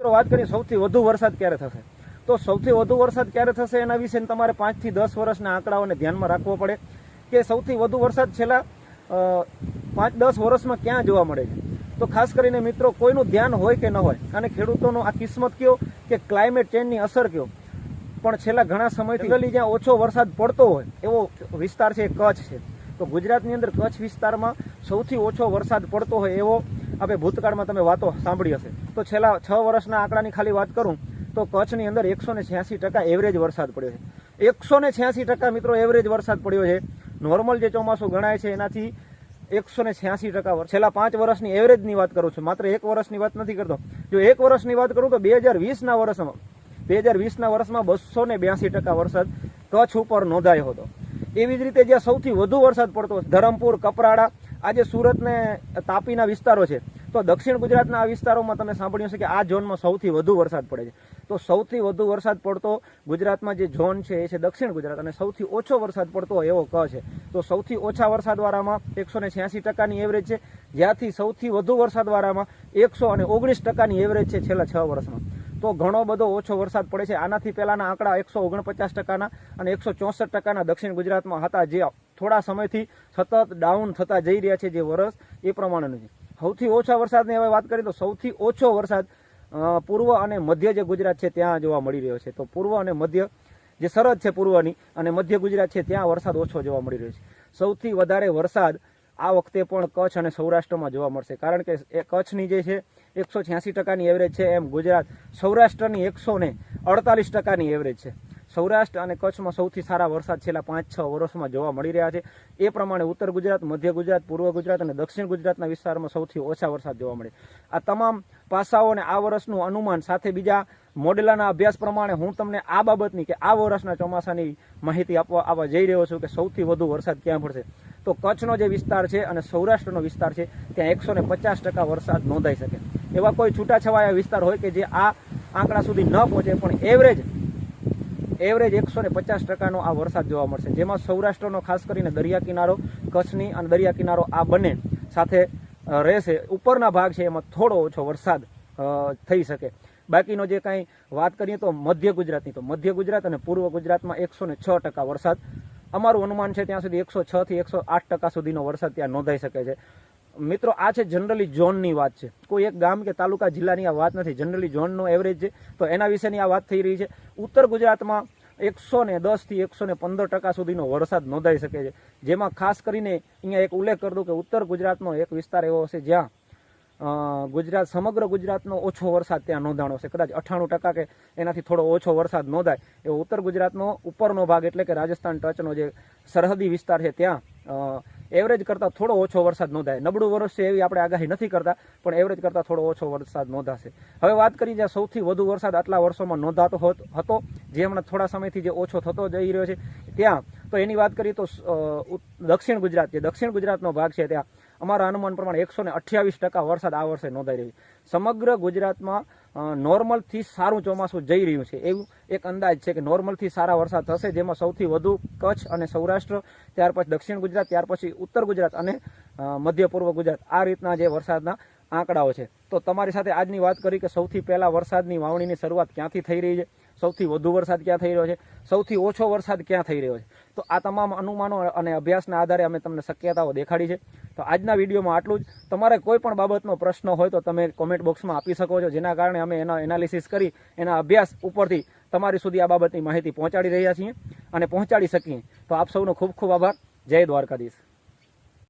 મિત્રો, વાત કરીએ સૌથી વધુ વરસાદ ક્યારે થશે? તો સૌથી વધુ વરસાદ ક્યારે થશે એના વિશે તમારે પાંચથી દસ વર્ષના આંકડાઓને ધ્યાનમાં રાખવો પડે કે સૌથી વધુ વરસાદ છેલ્લા પાંચ દસ વર્ષમાં ક્યાં જોવા મળે છે? તો ખાસ કરીને મિત્રો, કોઈનું ધ્યાન હોય કે ન હોય, અને ખેડૂતોનો આ કિસ્મત કયો કે ક્લાઇમેટ ચેન્જની અસર કયો? પણ છેલ્લા ઘણા સમયથી ગલી જ્યાં ઓછો વરસાદ પડતો હોય, એવો વિસ્તાર છે, કચ્છ છે. તો ગુજરાતની અંદર કચ્છ વિસ્તારમાં સૌથી ઓછો વરસાદ પડતો હોય એવો આપણે ભૂતકાળમાં તમે વાતો સાંભળી હશે. તો છેલ્લા છ વર્ષના આંકડાની ખાલી વાત કરું, તો કચ્છની અંદર એકસો છ્યાસી ટકા એવરેજ વરસાદ પડ્યો છે. એકસો છ્યાસી ટકા મિત્રો એવરેજ વરસાદ પડ્યો છે. નોર્મલ જે ચોમાસું ગણાય છે એનાથી એકસો ને છ્યાસી ટકા છેલ્લા પાંચ વર્ષની એવરેજની વાત કરું છું. માત્ર એક વર્ષની વાત નથી કરતો. જો એક વર્ષની વાત કરું તો બે હજાર વીસના વર્ષમાં, બે હજાર વીસના વર્ષમાં બસો ને બ્યાસી ટકા વરસાદ કચ્છ ઉપર નોંધાયો હતો. એવી જ રીતે જ્યાં સૌથી વધુ વરસાદ પડતો ધરમપુર, કપરાડા આજે સુરત ને તાપીના વિસ્તારો છે. તો દક્ષિણ ગુજરાતના આ વિસ્તારોમાં તમે સાંભળ્યું છે કે આ ઝોનમાં સૌથી વધુ વરસાદ પડે છે. તો સૌથી વધુ વરસાદ પડતો ગુજરાતમાં જે ઝોન છે એ છે દક્ષિણ ગુજરાત અને સૌથી ઓછો વરસાદ પડતો એવો ક છે. તો સૌથી ઓછા વરસાદવાળામાં એકસો ને છ્યાસી ટકાની એવરેજ છે. જ્યાંથી સૌથી વધુ વરસાદવાળામાં એકસો અને ઓગણીસ ટકાની એવરેજ છે છેલ્લા છ વર્ષમાં. તો ઘણો બધો ઓછો વરસાદ પડે છે. આનાથી પહેલાના આંકડા એકસો ઓગણપચાસ ટકાના અને એકસો ચોસઠ ટકાના દક્ષિણ ગુજરાતમાં હતા જે થોડા સમયથી સતત ડાઉન થતા જઈ રહ્યા છે જે વરસ એ પ્રમાણેનું છે. સૌથી ઓછા વરસાદની હવે વાત કરીએ તો સૌથી ઓછો વરસાદ પૂર્વ અને મધ્ય જે ગુજરાત છે ત્યાં જોવા મળી રહ્યો છે. તો પૂર્વ અને મધ્ય જે સરહદ છે પૂર્વની અને મધ્ય ગુજરાત છે ત્યાં વરસાદ ઓછો જોવા મળી રહ્યો છે. સૌથી વધારે વરસાદ આ વખતે પણ કચ્છ અને સૌરાષ્ટ્રમાં જોવા મળશે. કારણ કે એ કચ્છની જે છે એકસો છ્યાસી ટકાની એવરેજ છે એમ ગુજરાત સૌરાષ્ટ્રની એકસો ને અડતાલીસ ટકાની એવરેજ છે. સૌરાષ્ટ્ર અને કચ્છમાં સૌથી સારા વરસાદ છેલ્લા પાંચ છ વર્ષમાં જોવા મળી રહ્યા છે. એ પ્રમાણે ઉત્તર ગુજરાત, મધ્ય ગુજરાત, પૂર્વ ગુજરાત અને દક્ષિણ ગુજરાતના વિસ્તારમાં સૌથી ઓછા વરસાદ જોવા મળે. આ તમામ પાસાઓ અને આ વર્ષનું અનુમાન સાથે બીજા મોડેલાના અભ્યાસ પ્રમાણે હું તમને આ બાબતની કે આ વર્ષના ચોમાસાની માહિતી આપવા આવવા જઈ રહ્યો છું કે સૌથી વધુ વરસાદ ક્યાં પડશે. તો કચ્છનો જે વિસ્તાર છે અને સૌરાષ્ટ્રનો વિસ્તાર છે, ત્યાં એકસો ને પચાસ ટકા વરસાદ નોંધાઈ શકે. એવા કોઈ છૂટાછવાયા વિસ્તાર હોય કે જે આ આંકડા સુધી ન પહોંચે, પણ એવરેજ એવરેજ એકસો ને પચાસ ટકાનો આ વરસાદ જોવા મળશે. જેમાં સૌરાષ્ટ્રનો ખાસ કરીને દરિયા કિનારો, કચ્છની અને દરિયા કિનારો આ બંને સાથે રહેશે. ઉપરના ભાગ છે એમાં થોડો ઓછો વરસાદ થઈ શકે. બાકીનો જે કાંઈ વાત કરીએ તો મધ્ય ગુજરાતની, તો મધ્ય ગુજરાત અને પૂર્વ ગુજરાતમાં એકસો ને છ ટકા વરસાદ. અમારું અનુમાન છે ત્યાં સુધી એકસો છથી એકસો આઠ ટકા સુધીનો વરસાદ ત્યાં નોંધાઈ શકે છે. મિત્રો, આ છે જનરલી ઝોનની વાત છે. કોઈ એક ગામ કે તાલુકા જિલ્લાની આ વાત નથી. જનરલી ઝોનનો એવરેજ છે. તો એના વિશેની આ વાત થઈ રહી છે. ઉત્તર ગુજરાતમાં એકસો ને દસથી એકસો ને પંદર ટકા સુધીનો વરસાદ નોંધાઈ શકે છે. જેમાં ખાસ કરીને અહીંયા એક ઉલ્લેખ કરી કે ઉત્તર ગુજરાતનો એક વિસ્તાર એવો હશે જ્યાં ગુજરાત, સમગ્ર ગુજરાતનો ઓછો વરસાદ ત્યાં નોંધાણો છે. કદાચ અઠ્ઠાણું ટકા કે એનાથી થોડો ઓછો વરસાદ નોંધાય. એવો ઉત્તર ગુજરાતનો ઉપરનો ભાગ એટલે કે રાજસ્થાન ટચનો જે સરહદી વિસ્તાર છે ત્યાં એવરેજ કરતાં થોડો ઓછો વરસાદ નોંધાય. નબળું વર્ષ છે એવી આપણે આગાહી નથી કરતા, પણ એવરેજ કરતાં થોડો ઓછો વરસાદ નોંધાશે. હવે વાત કરી જ્યાં સૌથી વધુ વરસાદ આટલા વર્ષોમાં નોંધાતો હતો જે હમણાં થોડા સમયથી જે ઓછો થતો જઈ રહ્યો છે, ત્યાં. તો એની વાત કરીએ તો દક્ષિણ ગુજરાત જે દક્ષિણ ગુજરાતનો ભાગ છે ત્યાં. અમારા અનુમાન પ્રમાણે એકસો ને અઠ્યાવીસ ટકા વરસાદ આ વર્ષે નોંધાઈ રહ્યો છે. સમગ્ર ગુજરાતમાં નોર્મલથી સારું ચોમાસું જઈ રહ્યું છે. એવું એક અંદાજ છે કે નોર્મલથી સારા વરસાદ થશે, જેમાં સૌથી વધુ કચ્છ અને સૌરાષ્ટ્ર, ત્યાર પછી દક્ષિણ ગુજરાત, ત્યાર પછી ઉત્તર ગુજરાત અને મધ્ય પૂર્વ ગુજરાત. આ રીતના જે વરસાદના આંકડાઓ છે. તો તમારી સાથે આજની વાત કરી કે સૌથી પહેલા વરસાદની વાવણીની શરૂઆત ક્યાંથી થઈ રહી છે? સૌથી વધુ વરસાદ ક્યાં થઈ રહ્યો છે? સૌથી ઓછો વરસાદ ક્યાં થઈ રહ્યો છે? તો આ તમામ અનુમાનો અને અભ્યાસના આધારે અમે તમને શક્યતાઓ દેખાડી છે. તો આજના વિડીયોમાં આટલું જ. તમારે કોઈ પણ બાબતનો પ્રશ્ન હોય તો તમે કોમેન્ટ બોક્સમાં આપી શકો છો, જેના કારણે અમે એના એનાલિસિસ કરી, એના અભ્યાસ ઉપરથી તમારી સુધી આ બાબતની માહિતી પહોંચાડી રહ્યા છીએ અને પહોંચાડી શકીએ. તો આપ સૌનો ખૂબ ખૂબ આભાર. જય દ્વારકાધીશ.